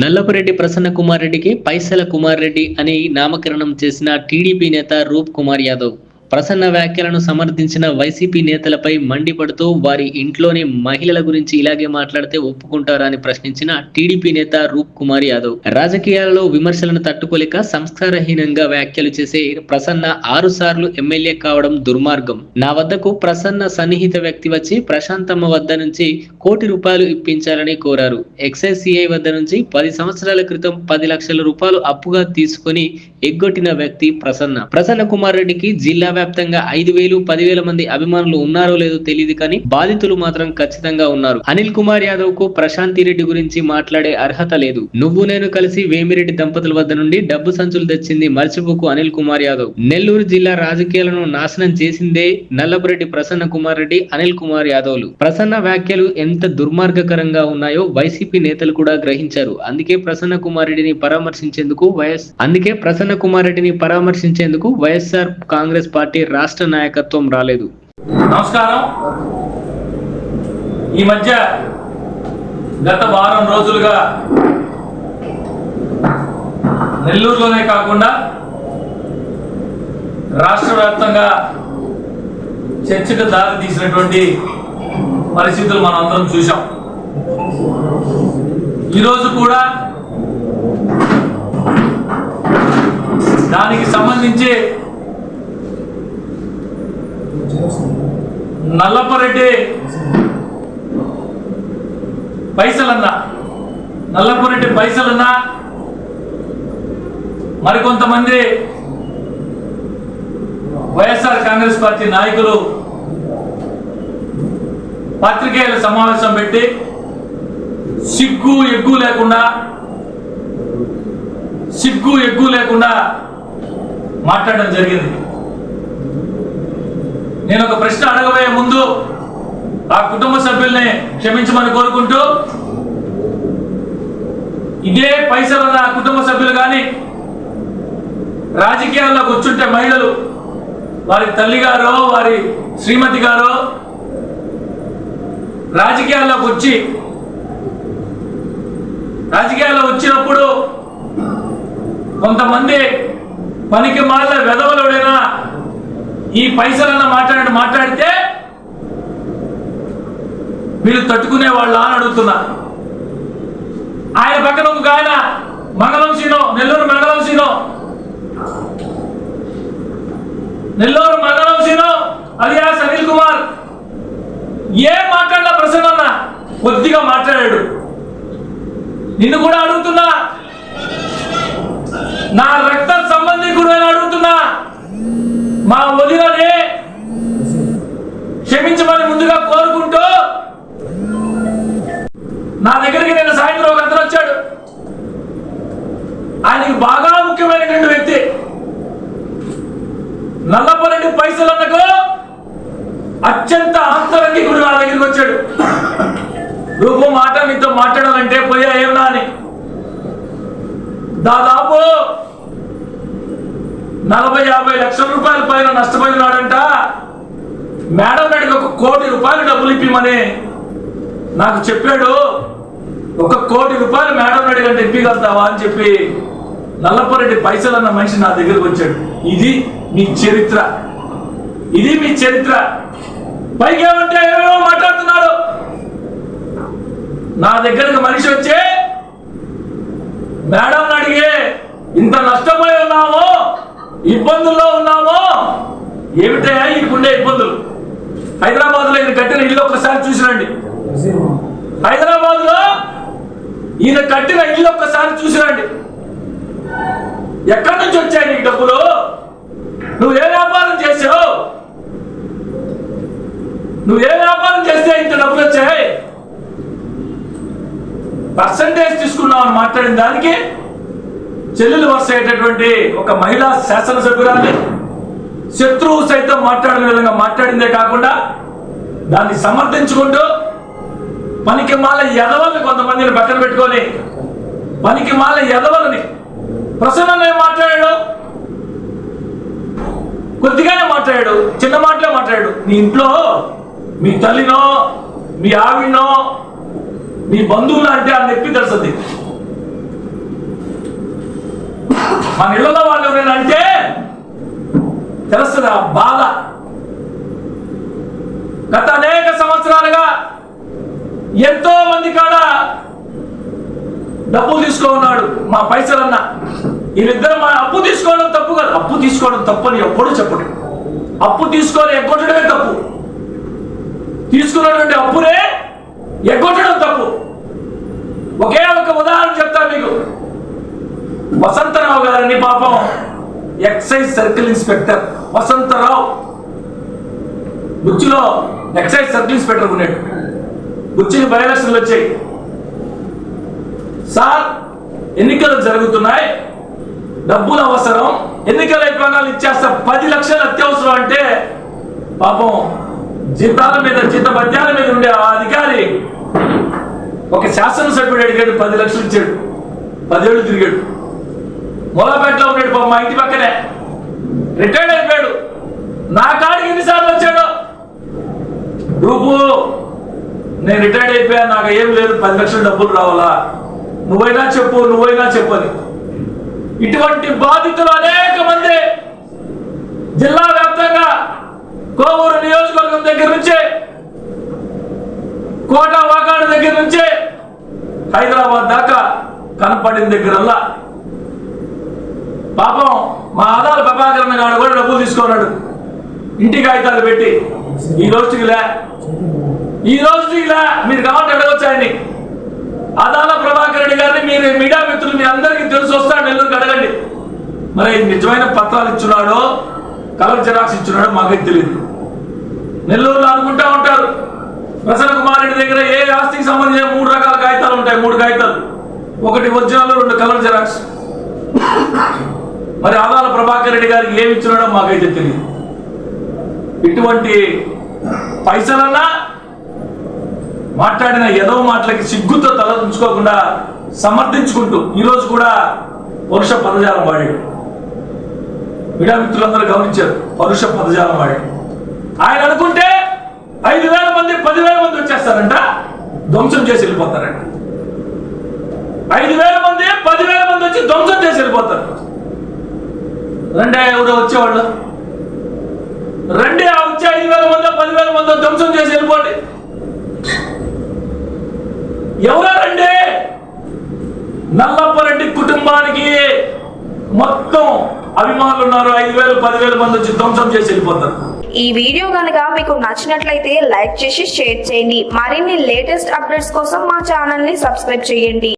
నల్లపురెడ్డి ప్రసన్న కుమార్ రెడ్డికి పైసల కుమార్ రెడ్డి అని నామకరణం చేసిన టీడీపీ నేత రూప్ కుమార్ యాదవ్. ప్రసన్న వ్యాఖ్యలను సమర్థించిన వైసీపీ నేతలపై మండిపడుతూ వారి ఇంట్లోని మహిళల గురించి ఇలాగే మాట్లాడితే ఒప్పుకుంటారా అని ప్రశ్నించిన టీడీపీ నేత రూప్ కుమార్ యాదవ్. రాజకీయాలలో విమర్శలను తట్టుకోలేక సంస్కారహీనంగా వ్యాఖ్యలు చేసే ప్రసన్న ఆరు సార్లు ఎమ్మెల్యే కావడం దుర్మార్గం. నా వద్దకు ప్రసన్న సన్నిహిత వ్యక్తి వచ్చి ప్రశాంతమ్మ వద్ద నుంచి కోటి రూపాయలు ఇప్పించాలని కోరారు. ఎక్సైజ్ సిఐ వద్ద నుంచి పది సంవత్సరాల క్రితం పది లక్షల రూపాయలు అప్పుగా తీసుకొని ఎగ్గొట్టిన వ్యక్తి ప్రసన్న. ప్రసన్న కుమార్ రెడ్డికి జిల్లా వ్యాప్తంగా ఐదు వేలు పదివేల మంది అభిమానులు ఉన్నారో లేదో తెలియదు కానీ బాధితులు మాత్రం ఖచ్చితంగా ఉన్నారు. అనిల్ కుమార్ యాదవ్కు ప్రశాంతి రెడ్డి గురించి మాట్లాడే అర్హత లేదు. నువ్వు నేను కలిసి వేమిరెడ్డి దంపతుల వద్ద నుండి డబ్బు సంచులు తెచ్చింది మర్చిపోకు అనిల్ కుమార్ యాదవ్. నెల్లూరు జిల్లా రాజకీయాలను నాశనం చేసిందే నల్లపురెడ్డి ప్రసన్న కుమార్ రెడ్డి అనిల్ కుమార్ యాదవ్లు. ప్రసన్న వ్యాఖ్యలు ఎంత దుర్మార్గకరంగా ఉన్నాయో వైసీపీ నేతలు కూడా గ్రహించారు. అందుకే ప్రసన్న కుమార్ రెడ్డిని పరామర్శించేందుకు వైఎస్ అందుకే ప్రసన్న కుమార్ రెడ్డిని పరామర్శించేందుకు వైఎస్ఆర్ కాంగ్రెస్ పార్టీ రాష్ట్ర నాయకత్వం రాలేదు. నమస్కారం. ఈ మధ్య గత వారం రోజులుగా నెల్లూరులోనే కాకుండా రాష్ట్ర వ్యాప్తంగా చర్చకు దారి తీసినటువంటి పరిస్థితులు మనం అందరం చూసాం ఈరోజు కూడా దానికి సంబంధించి నల్లపరెడ్డి. పైసలన్నా. నల్లపరెడ్డి పైసలన్నా. మరికొంతమంది వైఎస్ఆర్ కాంగ్రెస్ పార్టీ నాయకులు పాత్రికేయుల సమావేశం పెట్టి సిగ్గు ఎగ్గు లేకుండా సిగ్గు ఎగ్గు లేకుండా మాట్లాడడం జరిగింది. నేను ఒక ప్రశ్న అడగబోయే ముందు ఆ కుటుంబ సభ్యుల్ని క్షమించమని కోరుకుంటూ ఇదే పైసలున్న ఉన్న కుటుంబ సభ్యులు కానీ రాజకీయాల్లో కూర్చుంటే మహిళలు వారి తల్లి గారో వారి శ్రీమతి గారో రాజకీయాల్లోకి వచ్చి రాజకీయాల్లో వచ్చినప్పుడు కొంతమంది పనికి మాల వెదవలుడైనా ఈ పైసలన్న మాట్లాడి మాట్లాడితే వీళ్ళు తట్టుకునే వాళ్ళ అని అడుగుతున్నా. ఆయన పక్కన ఒక ఆయన మంగళం సీనో నెల్లూరు మంగళం సీనో నెల్లూరు మంగళం సీనో అలియాస్ అనిల్ కుమార్. ఏం మాట్లాడినా ప్రసన్న అన్న కొద్దిగా మాట్లాడాడు. నిన్ను కూడా అడుగుతున్నా. నా రక్త సంబంధికుడు అని అడుగుతున్నా. మా వదిలని క్షమించమని ముందుగా కోరుకుంటూ నా దగ్గరికి నేను సాయంత్రం ఒక అతను వచ్చాడు. ఆయనకి బాగా ముఖ్యమైనటువంటి వ్యక్తి. నల్లపరెడ్డి పైసలన్నకు అత్యంత ఆంతరంగికుడు నా దగ్గరికి వచ్చాడు. రూపం మాట నీతో మాట్లాడాలంటే పోయా ఏమన్నా అని. దాదాపు నలభై యాభై లక్షల రూపాయల పైన నష్టపోయినాడంట. మేడం నాడికి ఒక కోటి రూపాయలు డబ్బులు ఇప్పిమని నాకు చెప్పాడు. ఒక కోటి రూపాయలు మేడం నాడి కంటే ఇప్పిగలుగుతావా అని చెప్పి నల్లపరెడ్డి పైసలు అన్న మనిషి నా దగ్గరకు వచ్చాడు. ఇది మీ చరిత్ర. ఇది మీ చరిత్ర. పైకేమంటే ఏమేమో మాట్లాడుతున్నాడు. నా దగ్గరకు మనిషి వచ్చే మేడం అడిగే ఇంత నష్టపోయి ఉన్నామో ఇబ్బందుల్లో ఉన్నామో? ఏమిటయా ఈయనకుండే ఇబ్బందులు? హైదరాబాద్లో ఈయన కట్టిన ఇల్లు ఒక్కసారి చూసిరండి. హైదరాబాద్లో ఈయన కట్టిన ఇల్లు ఒక్కసారి చూసిరండి. ఎక్కడి నుంచి వచ్చాయి నీకు డబ్బులు? నువ్వు ఏ వ్యాపారం చేసావు? నువ్వు ఏ వ్యాపారం చేస్తే ఇంత డబ్బులు వచ్చాయి? పర్సంటేజ్ తీసుకున్నావు అని మాట్లాడిన దానికి చెల్లెలు వరుస అయ్యేటటువంటి ఒక మహిళా శాసనసభ్యురాలి. శత్రువు సైతం మాట్లాడిన విధంగా మాట్లాడిందే కాకుండా దాన్ని సమర్థించుకుంటూ పనికి మాల ఎదవల్ని కొంతమందిని పక్కన పెట్టుకొని పనికి మాల ఎదవలని ప్రసన్నంగా మాట్లాడాడు. కొద్దిగానే మాట్లాడాడు చిన్న మాటలే మాట్లాడాడు. నీ ఇంట్లో మీ తల్లినో మీ ఆవిడనో మీ బంధువులు అంటే ఆ నొప్పి తెలుస్తుంది. మన ఇళ్ళలో వాళ్ళు ఎవరైనా అంటే తెలుస్తుంది? బాధ. గత అనేక సంవత్సరాలుగా ఎంతో మంది కాడ డబ్బులు తీసుకో ఉన్నాడు మా పైసలన్న. వీళ్ళిద్దరు మా అప్పు తీసుకోవడం తప్పు కాదు. అప్పు తీసుకోవడం తప్పు అని ఎప్పుడు చెప్పడు. అప్పు తీసుకొని ఎగ్గొట్టడమే తప్పు. తీసుకున్నటువంటి అప్పునే ఎగ్గొట్టడం తప్పు. ఒకే ఒక ఉదాహరణ వసంతరావు గారిని పాపం. Excise circle inspector Vasantharao. బుచ్చిలో excise circle inspector ఉన్నాడు. బుచ్చిని బై ఎలక్షన్లు వచ్చాయి. సార్ ఎన్నికలు జరుగుతున్నాయి. డబ్బులు అవసరం. ఎన్నికల అయిపోయినాలు ఇచ్చేస్తా పది లక్షలు అత్యవసరం అంటే పాపం జీతాల మీద జీత పద్యాల మీద ఉండే ఆ అధికారి ఒక శాసనసభ్యుడు అడిగాడు పది లక్షలు ఇచ్చాడు. పదేళ్ళు తిరిగాడు. మూలాపేటలో ఉన్నాడు పాపం మా ఇంటి పక్కనే. రిటైర్డ్ అయిపోయాడు. నా కాడికి ఎన్నిసార్లు వచ్చాడు? రూపు నేను రిటైర్డ్ అయిపోయాను. నాకు ఏం లేదు. పది లక్షలు డబ్బులు రావాలా? నువ్వైనా చెప్పు నువ్వైనా చెప్పు అని. ఇటువంటి బాధితులు అనేక మంది జిల్లా వ్యాప్తంగా కోవూరు నియోజకవర్గం దగ్గర నుంచే కోట వాకాడు దగ్గర నుంచే హైదరాబాద్ దాకా కనపడిన దగ్గరల్లా పాపం మా ఆధార ప్రభాకరణ గారు కూడా డబ్బులు తీసుకున్నాడు. ఇంటి కాగితాలు పెట్టి. ఈ రోజుకిలా ఈ రోజుకిలా మీరు కావాలంటే అడగొచ్చు ఆయన్ని అదాల ప్రభాకర్ రెడ్డి గారిని మీరు మీడియా మిత్రులు మీ అందరికీ తెలిసి వస్తాడు నెల్లూరుకి అడగండి. మరి నిజమైన పత్రాలు ఇచ్చున్నాడో కలర్ జిరాక్స్ ఇచ్చున్నాడో మాకే తెలియదు నెల్లూరులో అనుకుంటా ఉంటారు. ప్రసన్న కుమార్ రెడ్డి దగ్గర ఏ ఆస్తికి సంబంధించిన మూడు రకాల కాగితాలు ఉంటాయి? మూడు కాగితాలు. ఒకటి ఒరిజినల్ రెండు కలర్ జిరాక్స్. మరి ఆదాల ప్రభాకర్ రెడ్డి గారికి ఏమి ఇచ్చినాడో మాకైతే తెలియదు. ఇటువంటి పైసలన్నా మాట్లాడిన ఏదో మాటలకి సిగ్గుతో తలదించుకోకుండా సమర్థించుకుంటూ ఈరోజు కూడా పరుష పదజాలం వాడాడు. మీడియా మిత్రులందరూ గమనించారు పరుష పదజాలం వాడాడు. ఆయన అనుకుంటే ఐదు వేల మంది పదివేల మంది వచ్చేస్తారంట ధ్వంసం చేసి వెళ్ళిపోతారంట. ఐదు వేల మంది పదివేల మంది వచ్చి ధ్వంసం చేసి వెళ్ళిపోతారు. రెండే ఎవరో వచ్చేవాళ్ళు. రెండే వచ్చే ఐదు వేల మందో పదివేల మందో ధ్వంసం చేసి వెళ్ళిపోండి. ఎవరండి నల్లప్పరెడ్డి కుటుంబానికి మొత్తం అభిమానులు ఉన్నారు. ఐదు వేలు పదివేల మంది వచ్చి ధ్వంసం చేసి వెళ్ళిపోతారు. ఈ వీడియో కనుక మీకు నచ్చినట్లయితే లైక్ చేసి షేర్ చేయండి. మరిన్ని లేటెస్ట్ అప్డేట్స్ కోసం మా ఛానల్ని సబ్స్క్రైబ్ చేయండి.